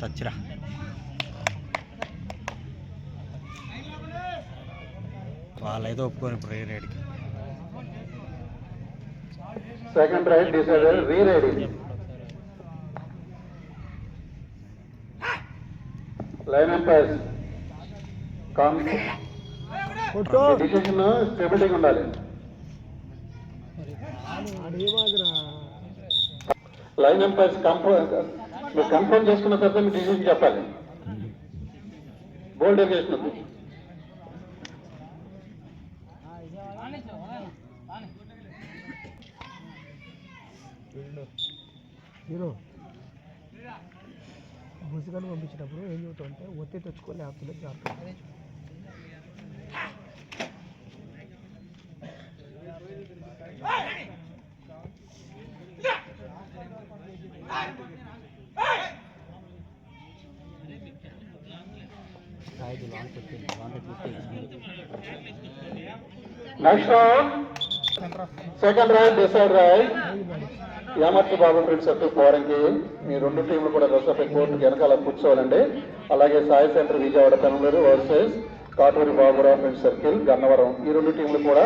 టచ్రా వాళ్ళైతే ఒప్పుకొని ఇప్పుడు రేటుకి second right decided re raiding line umpires decision స్టెబిలిటీగా ఉండాలి లైన్ ఎంపైర్స్ కన్ఫర్మ్ మీరు కన్ఫర్మ్ చేసుకున్న తర్వాత మీ డిసిషన్ చెప్పాలి. బోల్డ్ చేసినది హీరో బుసిగాను పంపించేటప్పుడు ఏం చెబుతావు అంటే ఒత్తి తెచ్చుకో లేకపోతే జాగ్రత్త. Next round second right decide right Yamarthi Babu friends చెప్పి పోవడానికి మీ రెండు టీంలు కూడా దసపై కోర్టు వెనకాల కూర్చోవాలండి. అలాగే Sai centre Vijayawada Penaluru versus Katuri Baburao friends circle Gannavaram ఈ రెండు టీంలు కూడా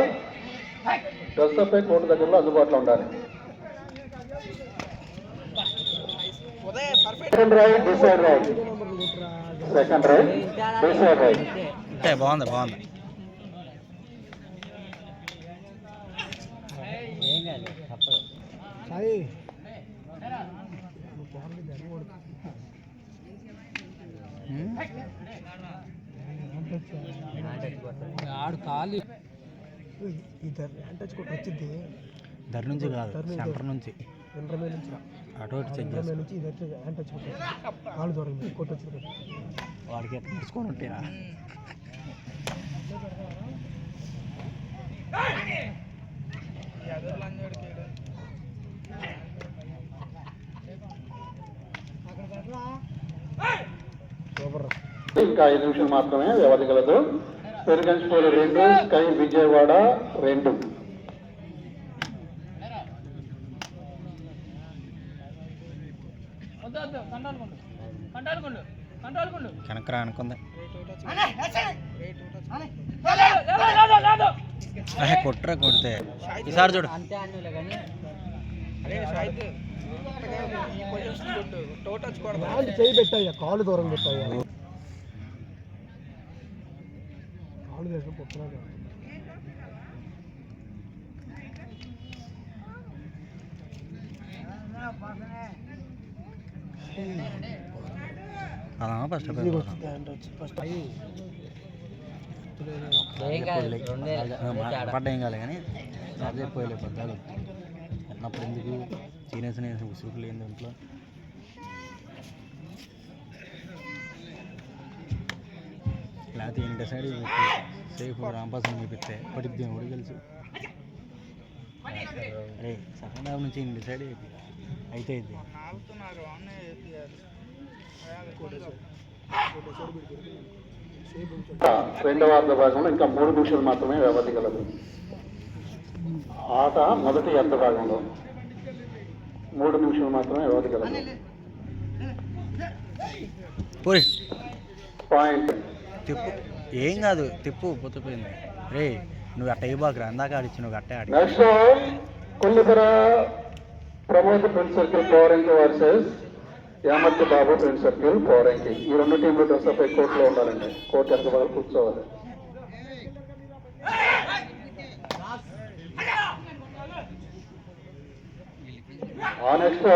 దసపై కోర్టు దగ్గరలో అందుబాటులో ఉండాలి. Second right decide right second అంటే బాగుంది బాగుంది సాయి. ఆడు ఖాళీ ఇద్దరు అంటే కొట్టి వచ్చింది ధర నుంచి కాదు. సెంటర్ నుంచి నుంచి. అటు చెక్ నుంచి ఇది వచ్చి హ్యాండ్ టచ్ కొట్టి వచ్చింది వాడికి ఎట్లా తీసుకొని ఉంటాయా ఇంకా ఐదు నిమిషాలు మాత్రమే వ్యవధి కలదు. పెరుగంచిపోలు రెండు స్కై విజయవాడ రెండు. వెనకరా అనుకుంది. అరే కొట్టరా కొడితే. ఈసారి చూడు. చేయి పెట్టాయ్యా కాళ్ళు దూరం పొట్టున్నాడు అదా టచ్ ఫస్ట్ పడ్డ ఏం కాలే కానీ చార్జ్ అయిపోయలే పెద్దలు అన్నప్పుడు ఎందుకు సీనియర్స్ నేను ఉసురు లేదు ఇంట్లో లేకపోతే ఈయన డిసైడ్ సేఫ్ రాంపాసం చూపిస్తే పడిద్ది దేవుడు తెలుసు అరే సెకండ్ హాఫ్ నుంచి డిసైడ్ అయిపోయి అయితే ఇది. రెండవ అర్ధ భాగంలో ఇంకా మూడు నిమిషాలు మాత్రమే వ్యవధి కలదు ఆట మొదటి అర్ధ భాగంలో మూడు నిమిషాలు మాత్రమే వ్యవధి కలదు పోయి పాయింట్. తిప్పు. ఏం కాదు తిప్పు పోతే పోయింది రే నువ్వు అట్ట ఇవ్వకురా ఇందాక ఆడిచ్చి నువ్వు అట్టే ఆడి. Next Kollipara. Pramod friend circle పవరంకి versus Yamarthi Babu friend circle పవరంకి ఈ రెండు టీంలు డ్రెస్ అప్ కోర్టులో ఉండాలండి. కోర్టు ఎంత బాగా కూర్చోవాలి. ఆ next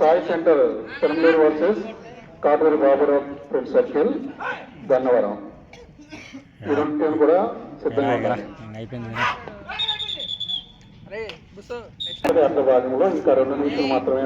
Sai centre Perambur versus Katuri Baburao friend circle Gannavaram ఈ రెండు టీంలు కూడా సిద్ధంగా ఉండాలి. అయిపోయింది అర్ధ ఇంకా రెండు నిమిషాలు మాత్రమే